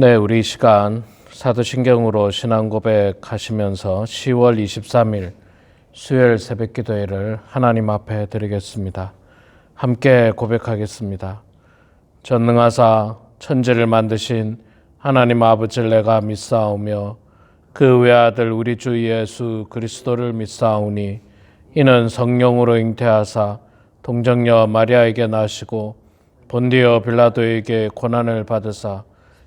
네, 우리 이 시간 사도신경으로 신앙 고백하시면서 10월 23일 수요일 새벽 기도회를 하나님 앞에 드리겠습니다. 함께 고백하겠습니다. 전능하사 천지를 만드신 하나님 아버지를 내가 믿사오며 그 외아들 우리 주 예수 그리스도를 믿사오니 이는 성령으로 잉태하사 동정녀 마리아에게 나시고 본디어 빌라도에게 고난을 받으사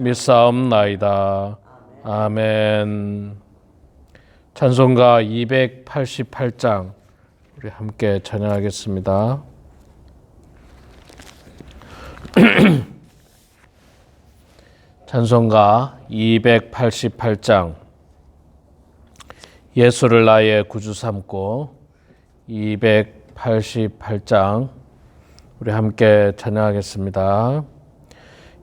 믿사옵나이다. 아멘. 찬송가 288장 우리 함께 찬양하겠습니다. 찬송가 288장 예수를 나의 구주 삼고 288장 우리 함께 찬양하겠습니다.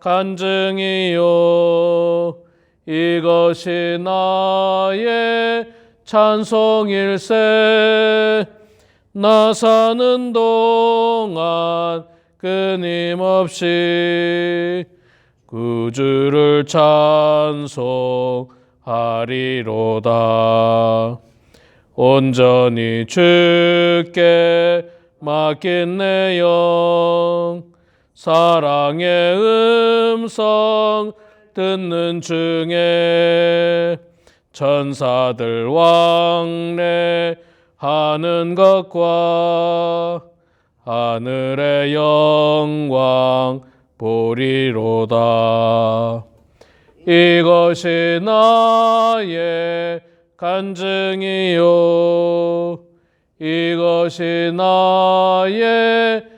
간증이요. 이것이 나의 찬송일세. 나 사는 동안 끊임없이 구주를 찬송하리로다. 온전히 주께 맡긴 내 영, 사랑의 음성 듣는 중에 천사들 왕래하는 것과 하늘의 영광 보리로다. 이것이 나의 간증이요. 이것이 나의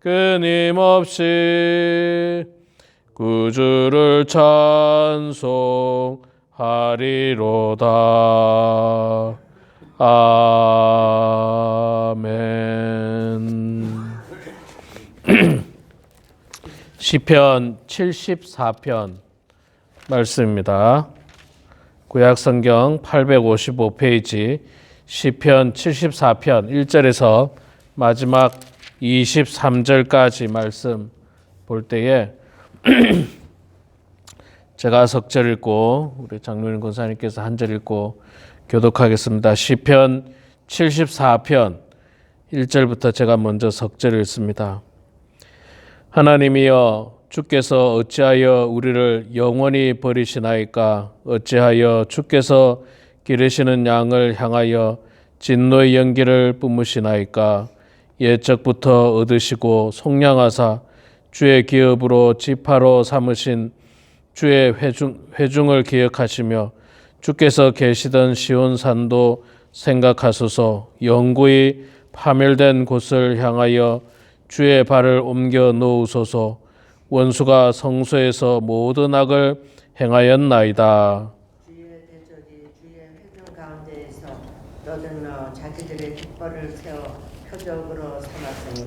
끊임없이 구주를 찬송하리로다. 아멘. 시편 74편 말씀입니다. 구약 성경 855페이지 시편 74편 1절에서 마지막 23절까지 말씀 볼 때에 제가 석절 읽고 우리 장로인 권사님께서 한 절 읽고 교독하겠습니다. 시편 74편 1절부터 제가 먼저 석절 읽습니다. 하나님이여 주께서 어찌하여 우리를 영원히 버리시나이까 어찌하여 주께서 기르시는 양을 향하여 진노의 연기를 뿜으시나이까 옛적부터 얻으시고 속량하사 주의 기업으로 지파로 삼으신 주의 회중, 회중을 기억하시며 주께서 계시던 시온 산도 생각하소서 영구히 파멸된 곳을 향하여 주의 발을 옮겨 놓으소서 원수가 성소에서 모든 악을 행하였나이다. 주의 대적이 주의 회중 가운데에서 떠들며 자기들의 깃발을 세워 표적으로 삼았으니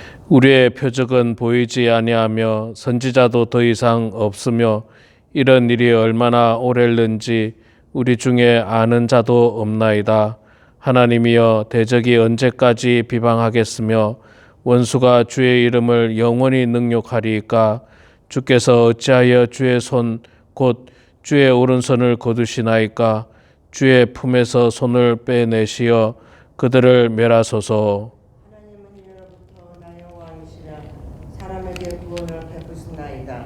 우리의 표적은 보이지 아니하며 선지자도 더 이상 없으며 이런 일이 얼마나 오래는지 우리 중에 아는 자도 없나이다. 하나님이여 대적이 언제까지 비방하겠으며 원수가 주의 이름을 영원히 능욕하리이까? 주께서 어찌하여 주의 손 곧 주의 오른손을 거두시나이까? 주의 품에서 손을 빼내시어 그들을 멸하소서 하나님은 이로부터 나의 왕이시라 사람에게 구원을 베푸시나이다.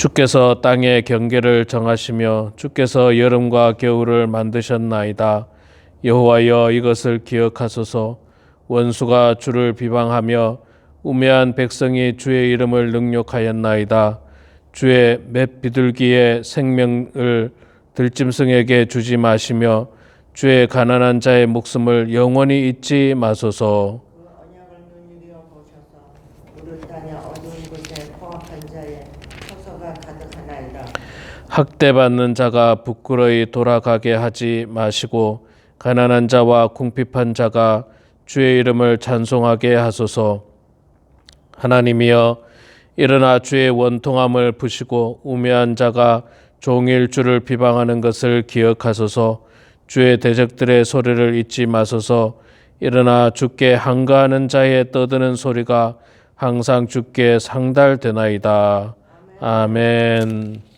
주께서 땅의 경계를 정하시며 주께서 여름과 겨울을 만드셨나이다. 여호와여 이것을 기억하소서. 원수가 주를 비방하며 우매한 백성이 주의 이름을 능욕하였나이다. 주의 맷 비둘기의 생명을 들짐승에게 주지 마시며 주의 가난한 자의 목숨을 영원히 잊지 마소서. 그 언약을 눈여겨 보셔서 우리 땅의 어두운 곳에 포악한 자의 처소가 가득하나이다. 학대받는 자가 부끄러이 돌아가게 하지 마시고 가난한 자와 궁핍한 자가 주의 이름을 찬송하게 하소서. 하나님이여 일어나 주의 원통함을 부시고 우매한 자가 종일 주를 비방하는 것을 기억하소서. 주의 대적들의 소리를 잊지 마소서. 일어나 주께 한가하는 자의 떠드는 소리가 항상 주께 상달되나이다. 아멘.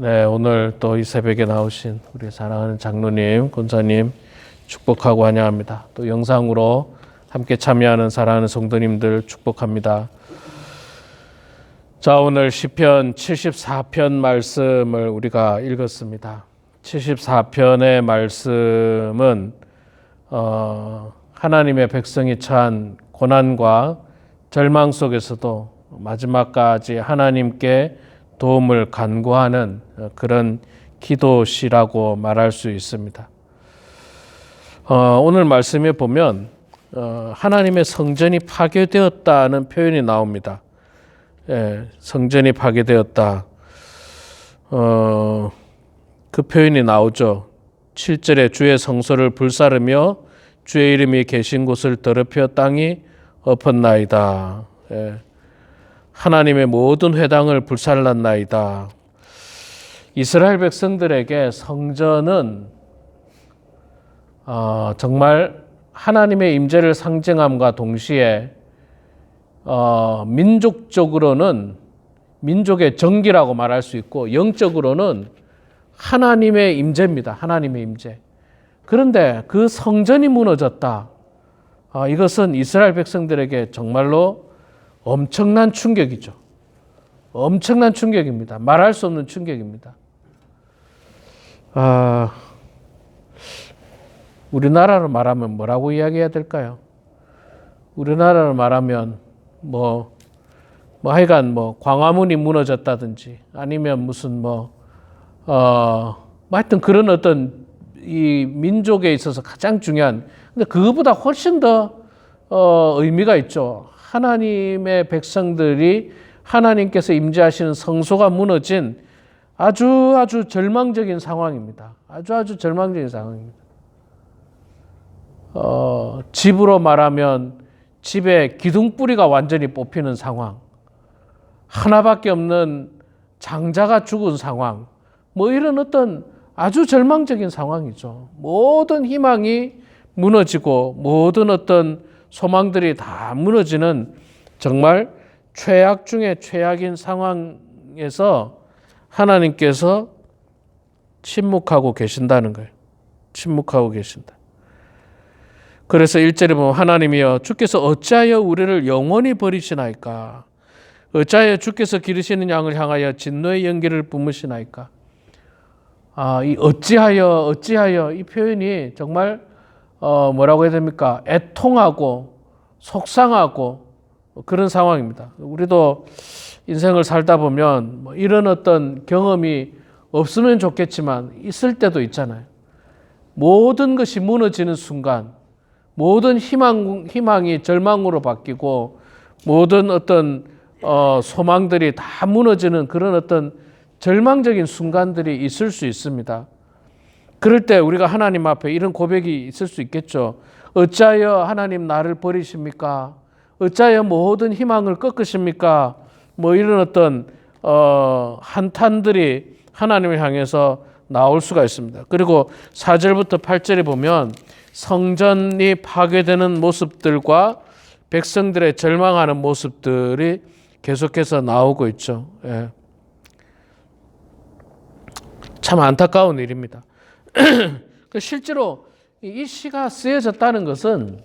네, 오늘 또 이 새벽에 나오신 우리 사랑하는 장로님, 권사님 축복하고 환영합니다. 또 영상으로 함께 참여하는 사랑하는 성도님들 축복합니다. 자, 오늘 시편 74편 말씀을 우리가 읽었습니다. 74편의 말씀은 어, 하나님의 백성이 처한 고난과 절망 속에서도 마지막까지 하나님께 도움을 간구하는 어, 그런 기도시라고 말할 수 있습니다. 어, 오늘 말씀에 보면 어, 하나님의 성전이 파괴되었다는 표현이 나옵니다. 예, 성전이 파괴되었다. 어, 그 표현이 나오죠. 7절에 주의 성소를 불사르며 주의 이름이 계신 곳을 더럽혀 땅이 엎었나이다. 예. 하나님의 모든 회당을 불살랐나이다. 이스라엘 백성들에게 성전은 어, 정말 하나님의 임재를 상징함과 동시에 어, 민족적으로는 민족의 정기라고 말할 수 있고 영적으로는 하나님의 임재입니다. 하나님의 임재. 그런데 그 성전이 무너졌다. 아, 이것은 이스라엘 백성들에게 정말로 엄청난 충격이죠. 엄청난 충격입니다. 말할 수 없는 충격입니다. 아, 우리나라로 말하면 뭐라고 이야기해야 될까요? 우리나라로 말하면 뭐, 뭐 하여간 뭐 광화문이 무너졌다든지 아니면 무슨 뭐, 어, 뭐 하여튼 그런 어떤 이 민족에 있어서 가장 중요한 근데 그거보다 훨씬 더 어, 의미가 있죠. 하나님의 백성들이 하나님께서 임재하시는 성소가 무너진 아주 아주 절망적인 상황입니다. 아주 아주 절망적인 상황입니다. 어, 집으로 말하면 집에 기둥뿌리가 완전히 뽑히는 상황, 하나밖에 없는 장자가 죽은 상황, 뭐 이런 어떤 아주 절망적인 상황이죠. 모든 희망이 무너지고 모든 어떤 소망들이 다 무너지는 정말 최악 중에 최악인 상황에서 하나님께서 침묵하고 계신다는 거예요. 침묵하고 계신다. 그래서 1절에 보면 하나님이여 주께서 어찌하여 우리를 영원히 버리시나이까 어찌하여 주께서 기르시는 양을 향하여 진노의 연기를 뿜으시나이까 아, 이 어찌하여 어찌하여 이 표현이 정말 어, 뭐라고 해야 됩니까? 애통하고 속상하고 그런 상황입니다. 우리도 인생을 살다 보면 뭐 이런 어떤 경험이 없으면 좋겠지만 있을 때도 있잖아요. 모든 것이 무너지는 순간, 모든 희망, 희망이 절망으로 바뀌고, 모든 어떤 어, 소망들이 다 무너지는 그런 어떤 절망적인 순간들이 있을 수 있습니다. 그럴 때 우리가 하나님 앞에 이런 고백이 있을 수 있겠죠. 어찌하여 하나님 나를 버리십니까? 어찌하여 모든 희망을 꺾으십니까? 뭐 이런 어떤 어, 한탄들이 하나님을 향해서 나올 수가 있습니다. 그리고 4절부터 8절에 보면 성전이 파괴되는 모습들과 백성들의 절망하는 모습들이 계속해서 나오고 있죠. 예. 참 안타까운 일입니다. 그 실제로 이 시가 쓰여졌다는 것은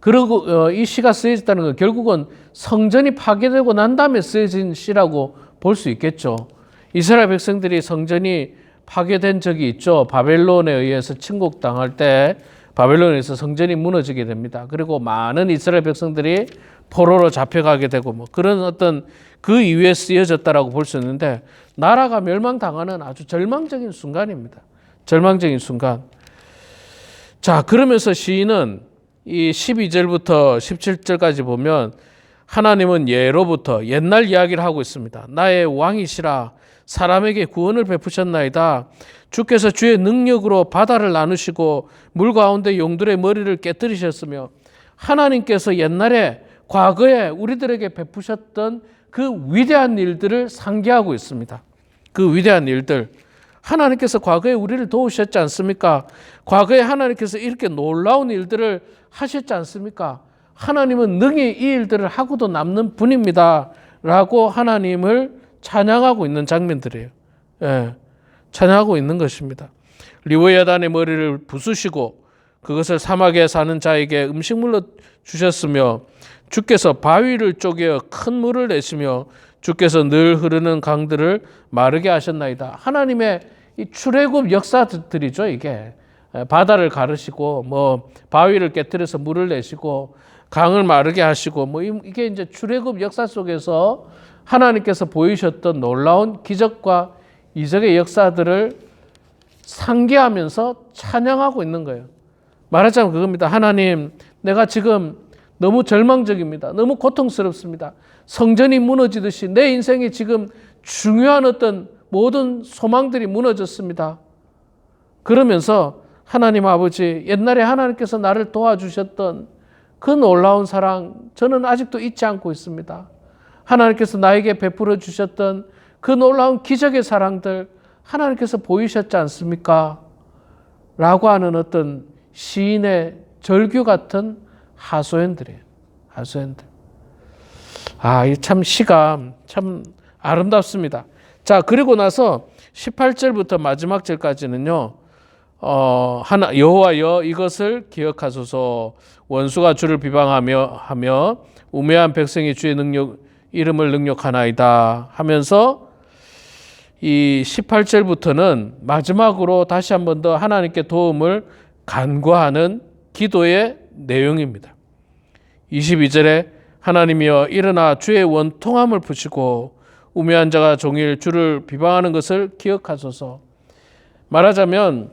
그리고 어, 이 시가 쓰여졌다는 건 결국은 성전이 파괴되고 난 다음에 쓰여진 시라고 볼 수 있겠죠. 이스라엘 백성들이 성전이 파괴된 적이 있죠. 바벨론에 의해서 침공당할 때 바벨론에서 성전이 무너지게 됩니다. 그리고 많은 이스라엘 백성들이 포로로 잡혀가게 되고 뭐 그런 어떤 그 이후에 쓰여졌다라고 볼 수 있는데 나라가 멸망당하는 아주 절망적인 순간입니다. 절망적인 순간. 자, 그러면서 시인은 이 12절부터 17절까지 보면 하나님은 예로부터 옛날 이야기를 하고 있습니다. 나의 왕이시라 사람에게 구원을 베푸셨나이다. 주께서 주의 능력으로 바다를 나누시고 물 가운데 용들의 머리를 깨뜨리셨으며 하나님께서 옛날에 과거에 우리들에게 베푸셨던 그 위대한 일들을 상기하고 있습니다. 그 위대한 일들. 하나님께서 과거에 우리를 도우셨지 않습니까? 과거에 하나님께서 이렇게 놀라운 일들을 하셨지 않습니까? 하나님은 능히 이 일들을 하고도 남는 분입니다. 라고 하나님을 찬양하고 있는 장면들이에요. 예, 찬양하고 있는 것입니다. 리오야단의 머리를 부수시고 그것을 사막에 사는 자에게 음식물로 주셨으며 주께서 바위를 쪼개어 큰 물을 내시며 주께서 늘 흐르는 강들을 마르게 하셨나이다. 하나님의 이 출애굽 역사들이죠, 이게. 바다를 가르시고 뭐 바위를 깨뜨려서 물을 내시고 강을 마르게 하시고 뭐 이게 이제 출애굽 역사 속에서 하나님께서 보이셨던 놀라운 기적과 이적의 역사들을 상기하면서 찬양하고 있는 거예요. 말하자면 그겁니다. 하나님, 내가 지금 너무 절망적입니다. 너무 고통스럽습니다. 성전이 무너지듯이 내 인생이 지금 중요한 어떤 모든 소망들이 무너졌습니다. 그러면서 하나님 아버지, 옛날에 하나님께서 나를 도와주셨던 그 놀라운 사랑, 저는 아직도 잊지 않고 있습니다. 하나님께서 나에게 베풀어 주셨던 그 놀라운 기적의 사랑들, 하나님께서 보이셨지 않습니까? 라고 하는 어떤 시인의 절규 같은 하소연들이에요. 하소연들. 아, 이 참 시가 참 아름답습니다. 자, 그리고 나서 18절부터 마지막 절까지는요. 어, 하나 여호와여 이것을 기억하소서 원수가 주를 비방하며 하며 우매한 백성이 주의 능력 이름을 능력하나이다 하면서 이 18절부터는 마지막으로 다시 한 번 더 하나님께 도움을 간구하는 기도의 내용입니다. 22절에 하나님이여 일어나 주의 원통함을 푸시고 우매한 자가 종일 주를 비방하는 것을 기억하소서. 말하자면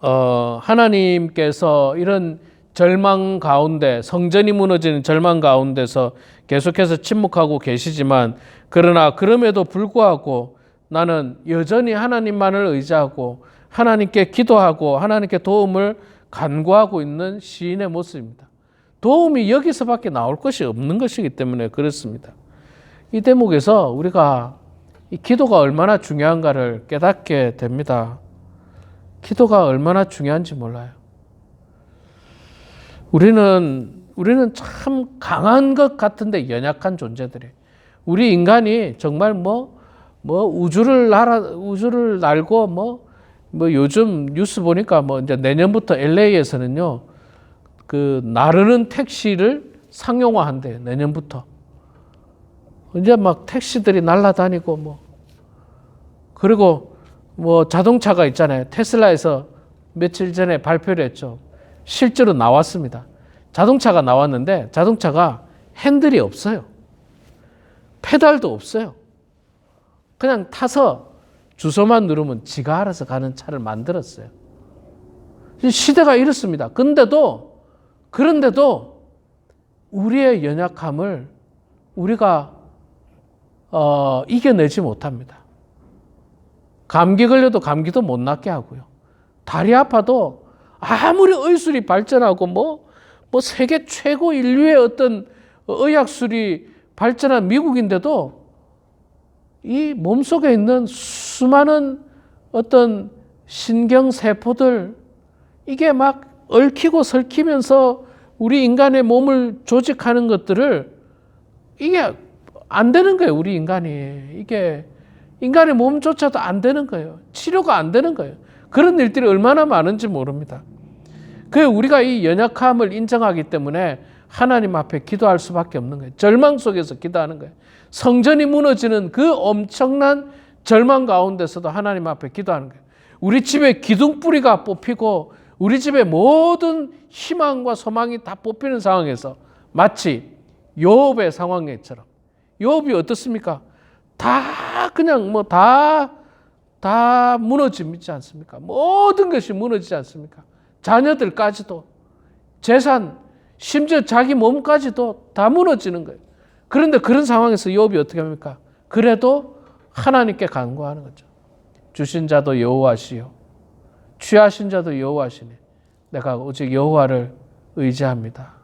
어, 하나님께서 이런 절망 가운데 성전이 무너지는 절망 가운데서 계속해서 침묵하고 계시지만 그러나 그럼에도 불구하고 나는 여전히 하나님만을 의지하고 하나님께 기도하고 하나님께 도움을 간구하고 있는 시인의 모습입니다. 도움이 여기서밖에 나올 것이 없는 것이기 때문에 그렇습니다. 이 대목에서 우리가 이 기도가 얼마나 중요한가를 깨닫게 됩니다. 기도가 얼마나 중요한지 몰라요. 우리는 우리는 참 강한 것 같은데 연약한 존재들이. 우리 인간이 정말 뭐, 뭐 우주를 날아, 우주를 날고 뭐, 뭐 요즘 뉴스 보니까 뭐 이제 내년부터 LA에서는요, 그 나르는 택시를 상용화한대요, 내년부터. 이제 막 택시들이 날아다니고 뭐. 그리고 뭐 자동차가 있잖아요. 테슬라에서 며칠 전에 발표를 했죠. 실제로 나왔습니다. 자동차가 나왔는데 자동차가 핸들이 없어요. 페달도 없어요. 그냥 타서 주소만 누르면 지가 알아서 가는 차를 만들었어요. 시대가 이렇습니다. 근데도 그런데도 우리의 연약함을 우리가 어, 이겨내지 못합니다. 감기 걸려도 감기도 못 낫게 하고요. 다리 아파도 아무리 의술이 발전하고 뭐, 뭐 세계 최고 인류의 어떤 의학술이 발전한 미국인데도 이 몸속에 있는 수 많은 어떤 신경세포들 이게 막 얽히고 설키면서 우리 인간의 몸을 조직하는 것들을 이게 안 되는 거예요, 우리 인간이. 이게 인간의 몸조차도 안 되는 거예요. 치료가 안 되는 거예요. 그런 일들이 얼마나 많은지 모릅니다. 그 우리가 이 연약함을 인정하기 때문에 하나님 앞에 기도할 수밖에 없는 거예요. 절망 속에서 기도하는 거예요. 성전이 무너지는 그 엄청난 절망 가운데서도 하나님 앞에 기도하는 거예요. 우리 집에 기둥뿌리가 뽑히고 우리 집에 모든 희망과 소망이 다 뽑히는 상황에서 마치 요업의 상황처럼 요업이 어떻습니까? 다 그냥 뭐 다 다 무너지지 않습니까? 모든 것이 무너지지 않습니까? 자녀들까지도 재산 심지어 자기 몸까지도 다 무너지는 거예요. 그런데 그런 상황에서 욥이 어떻게 합니까? 그래도 하나님께 간구하는 거죠. 주신 자도 여호와시요 취하신 자도 여호와시니 내가 오직 여호와를 의지합니다.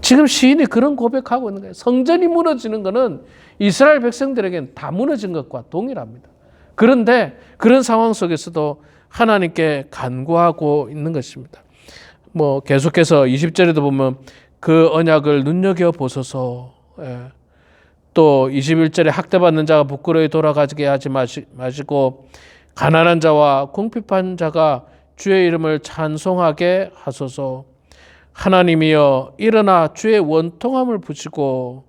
지금 시인이 그런 고백하고 있는 거예요. 성전이 무너지는 것은 이스라엘 백성들에게는 다 무너진 것과 동일합니다. 그런데 그런 상황 속에서도 하나님께 간구하고 있는 것입니다. 뭐 계속해서 20절에도 보면 그 언약을 눈여겨 보소서. 예. 또 21절에 학대받는 자가 부끄러이 돌아가게 하지 마시, 마시고 가난한 자와 궁핍한 자가 주의 이름을 찬송하게 하소서. 하나님이여 일어나 주의 원통함을 부시고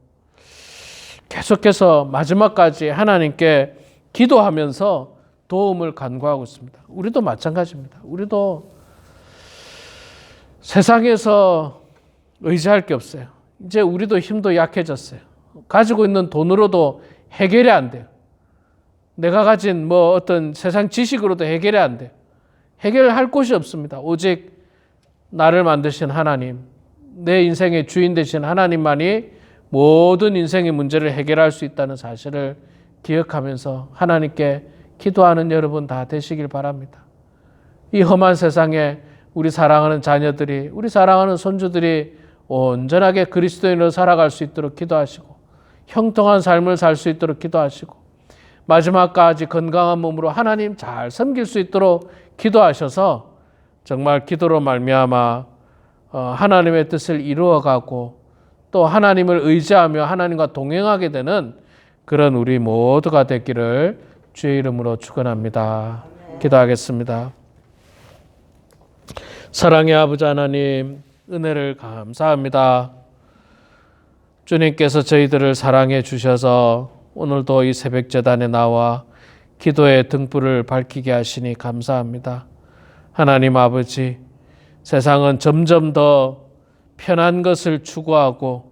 계속해서 마지막까지 하나님께 기도하면서 도움을 간구하고 있습니다. 우리도 마찬가지입니다. 우리도 세상에서 의지할 게 없어요. 이제 우리도 힘도 약해졌어요. 가지고 있는 돈으로도 해결이 안 돼요. 내가 가진 뭐 어떤 세상 지식으로도 해결이 안 돼요. 해결할 곳이 없습니다. 오직 나를 만드신 하나님, 내 인생의 주인 되신 하나님만이 모든 인생의 문제를 해결할 수 있다는 사실을 기억하면서 하나님께 기도하는 여러분 다 되시길 바랍니다. 이 험한 세상에 우리 사랑하는 자녀들이, 우리 사랑하는 손주들이 온전하게 그리스도인으로 살아갈 수 있도록 기도하시고, 형통한 삶을 살 수 있도록 기도하시고, 마지막까지 건강한 몸으로 하나님 잘 섬길 수 있도록 기도하셔서 정말 기도로 말미암아 어, 하나님의 뜻을 이루어가고 또 하나님을 의지하며 하나님과 동행하게 되는 그런 우리 모두가 됐기를 주의 이름으로 축원합니다. 기도하겠습니다. 사랑의 아버지 하나님 은혜를 감사합니다. 주님께서 저희들을 사랑해 주셔서 오늘도 이 새벽 재단에 나와 기도의 등불을 밝히게 하시니 감사합니다. 하나님 아버지 세상은 점점 더 편한 것을 추구하고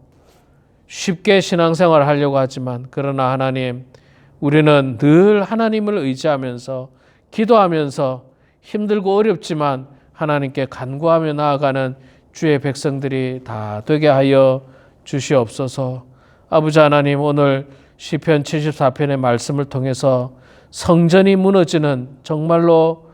쉽게 신앙생활을 하려고 하지만 그러나 하나님 우리는 늘 하나님을 의지하면서 기도하면서 힘들고 어렵지만 하나님께 간구하며 나아가는 주의 백성들이 다 되게 하여 주시옵소서. 아버지 하나님 오늘 시편 74편의 말씀을 통해서 성전이 무너지는 정말로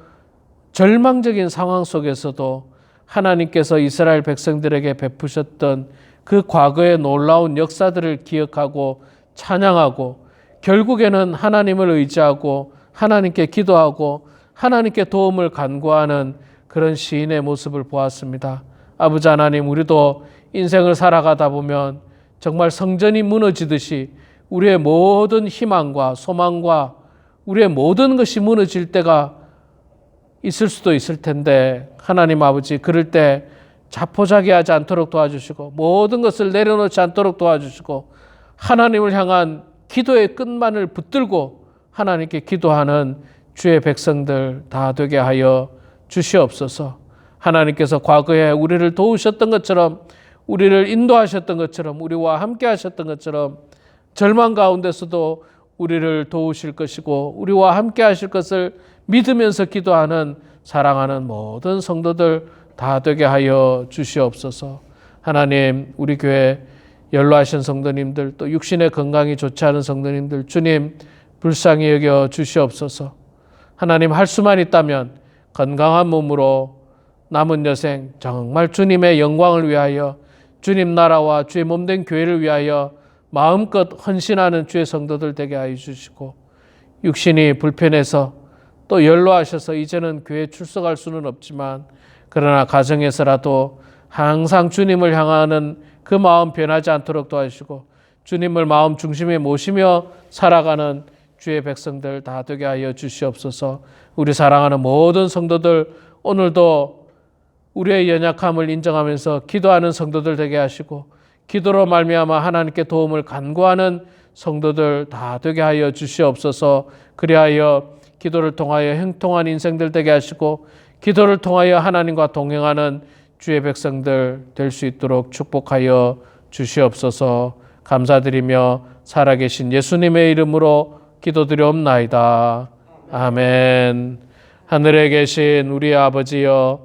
절망적인 상황 속에서도 하나님께서 이스라엘 백성들에게 베푸셨던 그 과거의 놀라운 역사들을 기억하고 찬양하고 결국에는 하나님을 의지하고 하나님께 기도하고 하나님께 도움을 간구하는 그런 시인의 모습을 보았습니다. 아버지 하나님, 우리도 인생을 살아가다 보면 정말 성전이 무너지듯이 우리의 모든 희망과 소망과 우리의 모든 것이 무너질 때가 있을 수도 있을 텐데 하나님 아버지 그럴 때 자포자기하지 않도록 도와주시고 모든 것을 내려놓지 않도록 도와주시고 하나님을 향한 기도의 끝만을 붙들고 하나님께 기도하는 주의 백성들 다 되게 하여 주시옵소서. 하나님께서 과거에 우리를 도우셨던 것처럼 우리를 인도하셨던 것처럼 우리와 함께 하셨던 것처럼 절망 가운데서도 우리를 도우실 것이고 우리와 함께 하실 것을 믿으면서 기도하는 사랑하는 모든 성도들 다 되게 하여 주시옵소서. 하나님, 우리 교회 연로하신 성도님들 또 육신의 건강이 좋지 않은 성도님들 주님 불쌍히 여겨 주시옵소서. 하나님 할 수만 있다면 건강한 몸으로 남은 여생 정말 주님의 영광을 위하여 주님 나라와 주의 몸된 교회를 위하여 마음껏 헌신하는 주의 성도들 되게 하여 주시고 육신이 불편해서 또 연로하셔서 이제는 교회 출석할 수는 없지만 그러나 가정에서라도 항상 주님을 향하는 그 마음 변하지 않도록 도와주시고 주님을 마음 중심에 모시며 살아가는 주의 백성들 다 되게 하여 주시옵소서. 우리 사랑하는 모든 성도들 오늘도 우리의 연약함을 인정하면서 기도하는 성도들 되게 하시고 기도로 말미암아 하나님께 도움을 간구하는 성도들 다 되게 하여 주시옵소서. 그리하여 기도를 통하여 형통한 인생들 되게 하시고 기도를 통하여 하나님과 동행하는 주의 백성들 될 수 있도록 축복하여 주시옵소서. 감사드리며 살아계신 예수님의 이름으로 기도드리옵나이다. 아멘. 하늘에 계신 우리 아버지여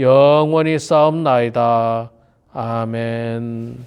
영원히 싸움나이다. 아멘.